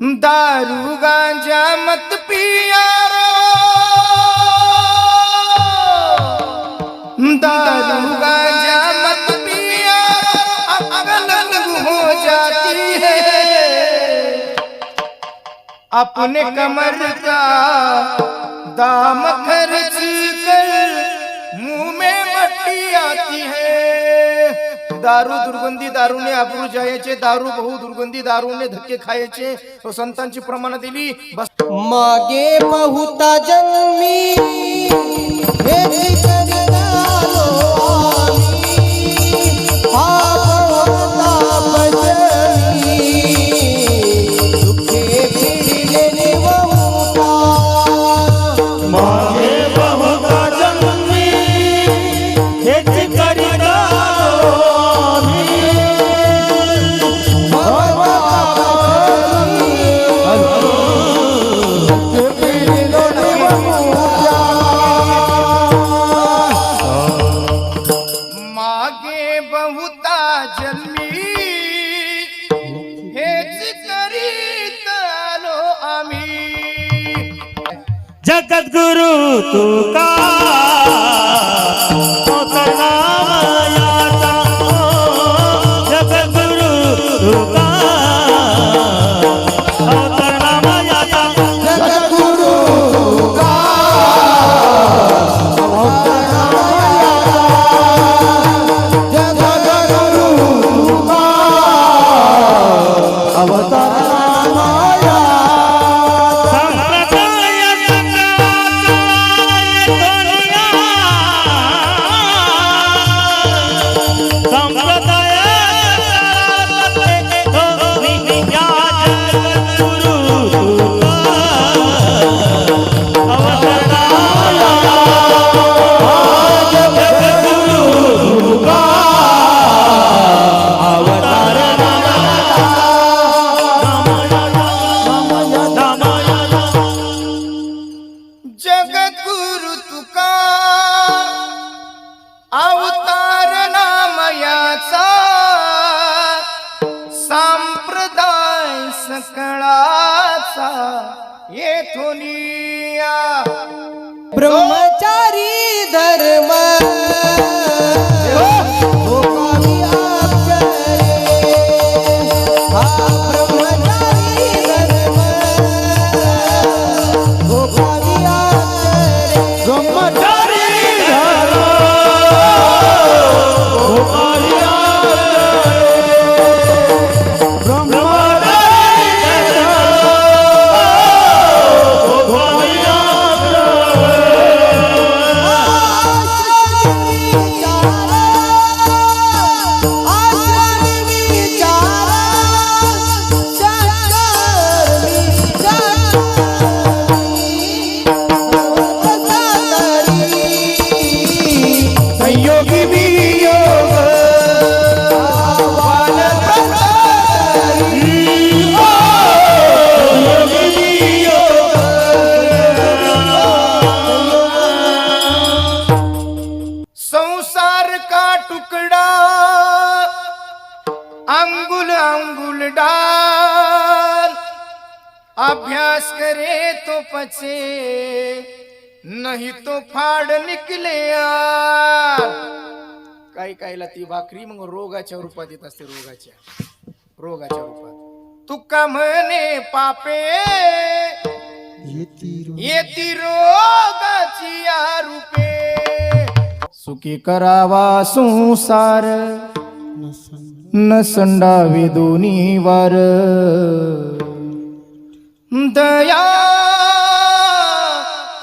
दारू गांजा मत पिया रो। दारू गांजा मत पिया अगल हो जाती है। अपने कमर का दाम खर्च दारू दुर्गंधी दारूने आबरू जायचे दारू बहु दुर्गंधी दारूने धक्के खायचे. संतांची प्रमाण दिली. बस मागे बहुता जन्मी जगद्गुरु तू का? येथून ब्रह्मचारी धर्म. करे तो पचे नाही तो फाड निकले काही काहीला ती भाकरी मग रोगाच्या रूपात येत असते रोगाच्या रोगाच्या रूपात. तुका म्हणे पापे येती रोगाची या रूपे सुखी करावा संसार न संडावे दोन्ही वार. दया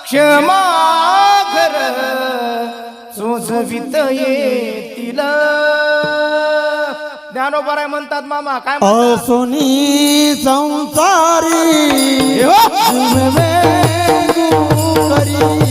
क्षमा घर सोसवित येतील ज्ञानोबराय म्हणतात मामा काय? असुनी संसारी. जीववे करी.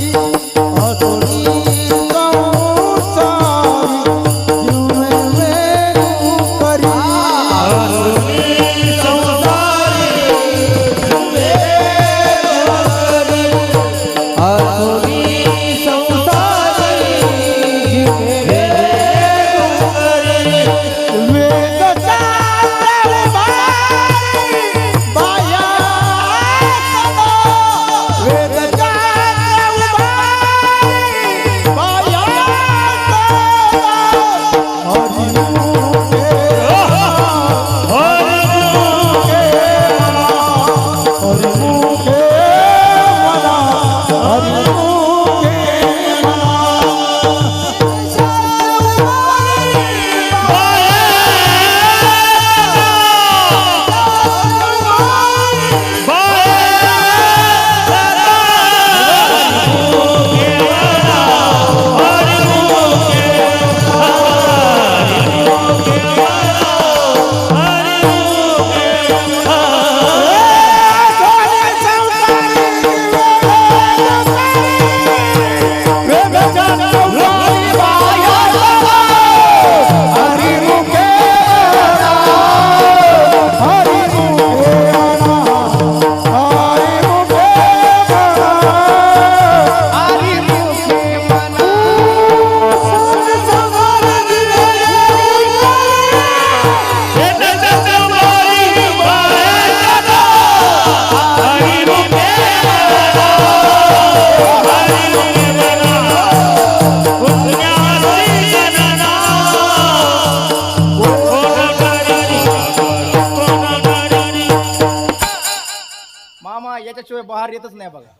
येतच नाही बघा.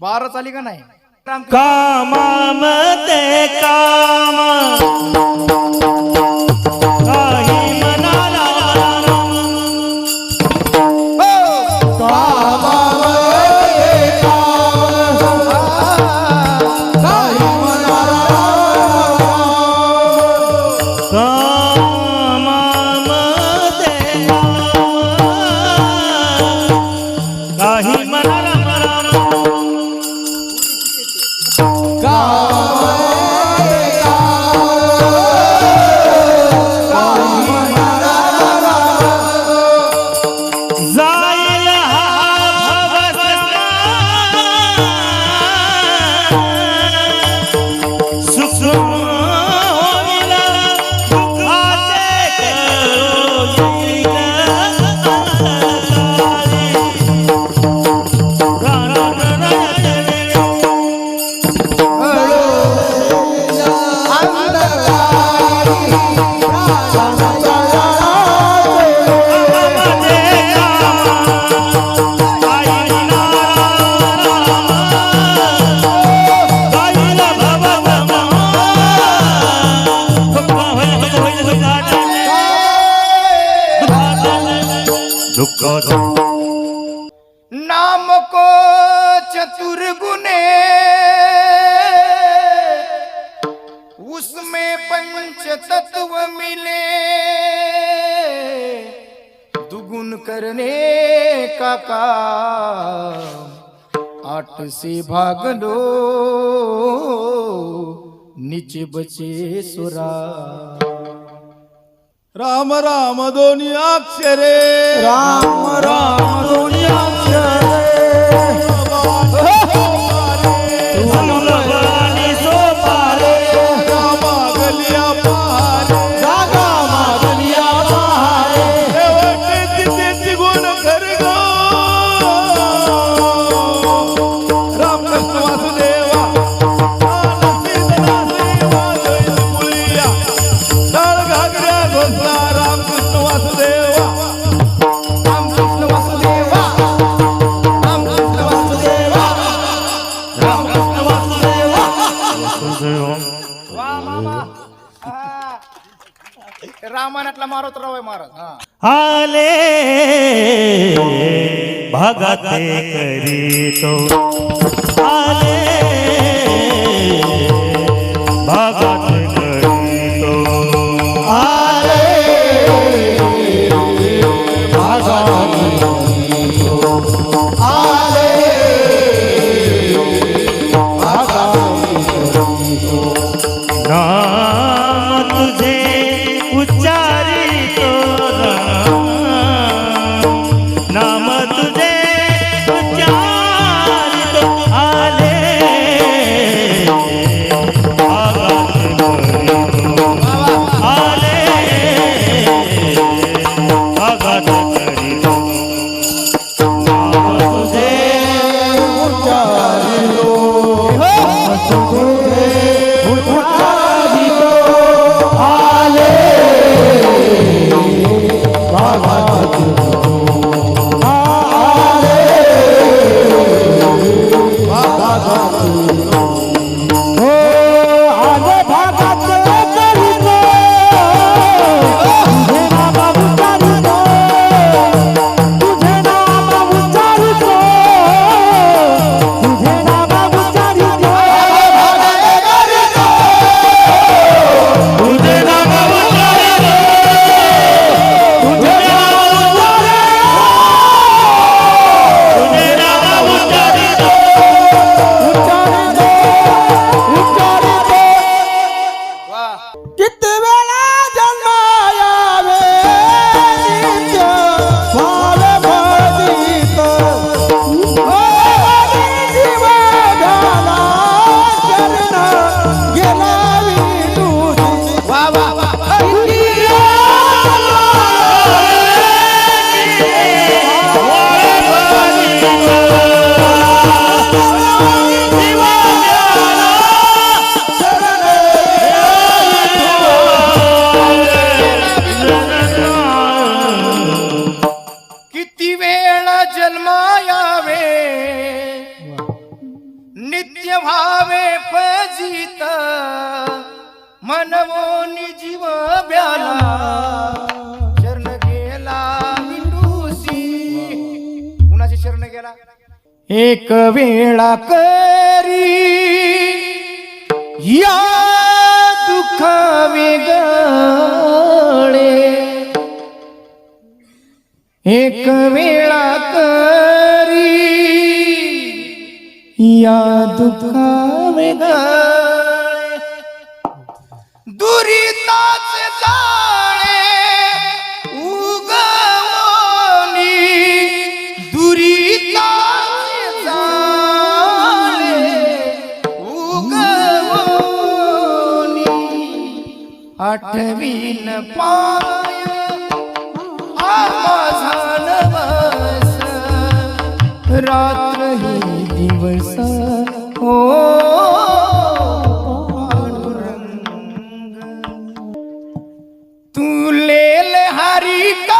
बारा चाली का नाही? काम ते काम. तू गुण करने का काम आठ से भाग लो नीचे बचे सुरा राम राम दोनिया अक्षरे राम राम दोनिया अक्षरे आले भगते करीतो. एक वेळा करी. या दुःख वेगळे एक वेळा करी. या दुःखा वेगळे ताच जा. आठवीन पाय. आवास रात्र ही दिवस हो तुले हरी का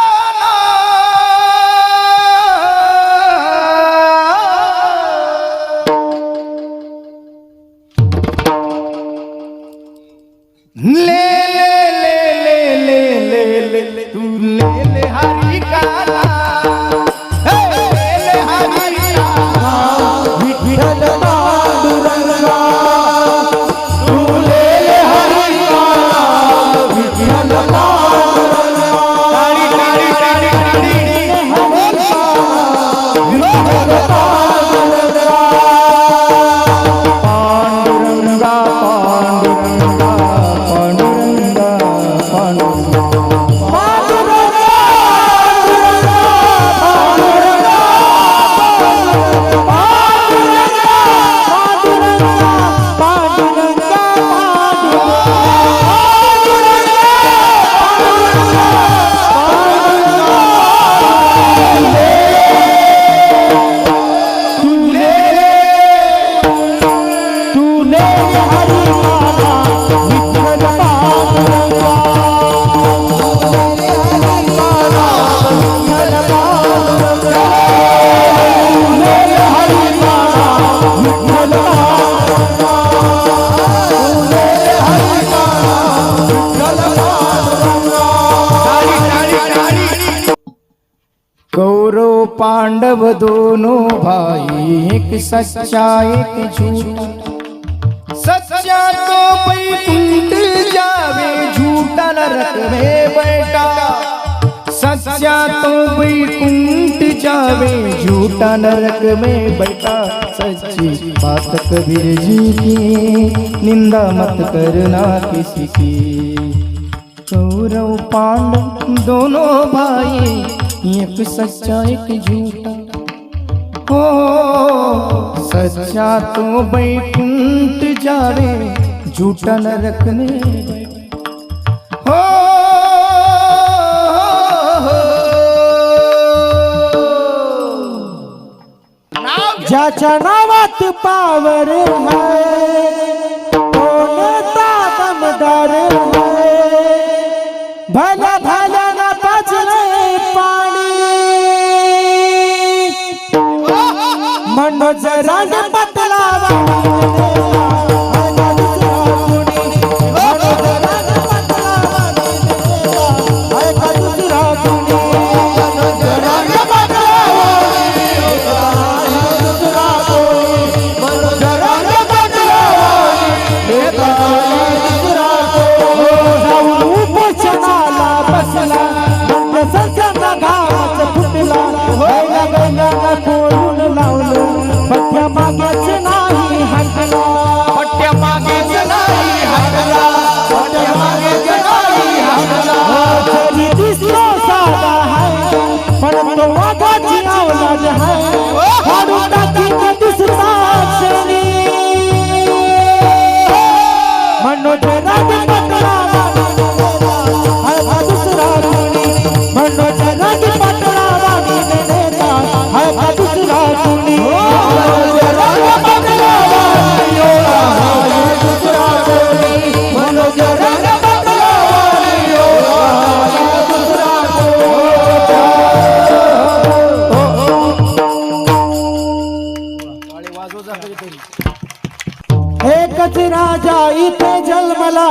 सच्चा एक झूठा। सच्चा तो जावे, झूठा सच्चा तो जावे, झूठा नरक में बैठा। सच्ची बात कबीर जी की, निंदा मत करना किसी की। कौरव पांडव दोनों भाई, एक सच्चा एक झूठा। हो सच्चा तो बैकुंठ जावे झूठा न रखने। हो, हो, हो। ज्याच्या नावात पावर है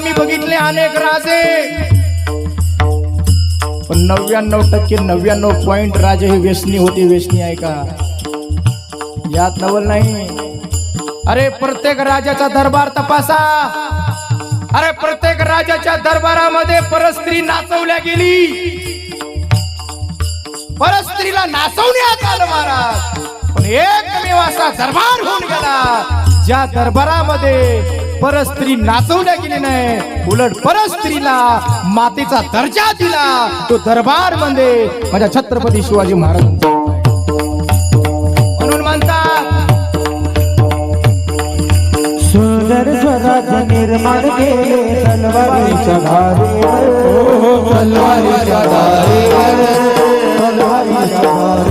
आम्ही बघितले अनेक राजे. पण नव्याण्णव टक्के नव्याण्णव पॉइंट राजे हे व्यसनी होते व्यसनी आहे का? यात नवल नाही. अरे प्रत्येक राजाचा दरबार तपासा. अरे प्रत्येक राजाच्या दरबारामध्ये परस्त्री नाचवल्या गेली. परस्त्रीला नाचवण्यात आलं महाराज. पण एकमेव असा दरबार होऊन गेला ज्या दरबारामध्ये परस्त्री नाचवल्या गेली नाही? उलट परस्त्रीला मातेचा दर्जा दिला. तो दरबारमध्ये माझ्या छत्रपती शिवाजी महाराज. म्हणून म्हणतात सुंदर स्वराज्य निर्माण केले तलवारीच्या धारेवर. तलवारीच्या धारेवर. तलवारीच्या धारेवर.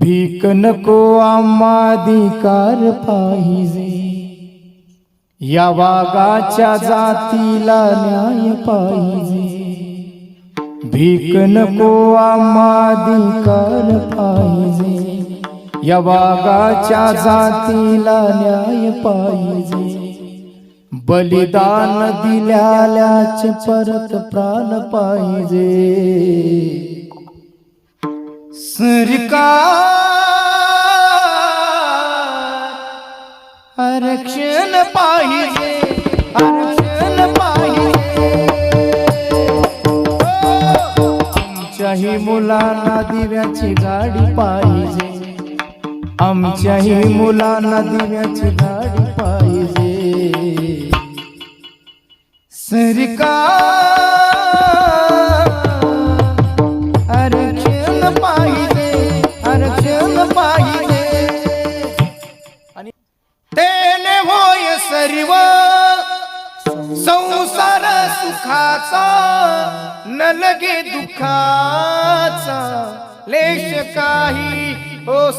भीक नको आम्हाधिकार पाहिजे. या वाघाच्या जातीला न्याय पाहिजे. भीक नको आम्हाधिकार पाहिजे. या वाघाच्या जातीला न्याय पाहिजे. बलिदान दिल्याल्याच परत प्राण पाहिजे. सरकार आरक्षण पाहिजे आरक्षण पाहिजे। आमच्याही मुलांना दिव्याची गाडी पाहिजे. आमच्याही मुलांना दिव्याची गाडी पाहिजे. सरकार सर्व संसार सुखाचा न लगे दुखाचा लेश काही हो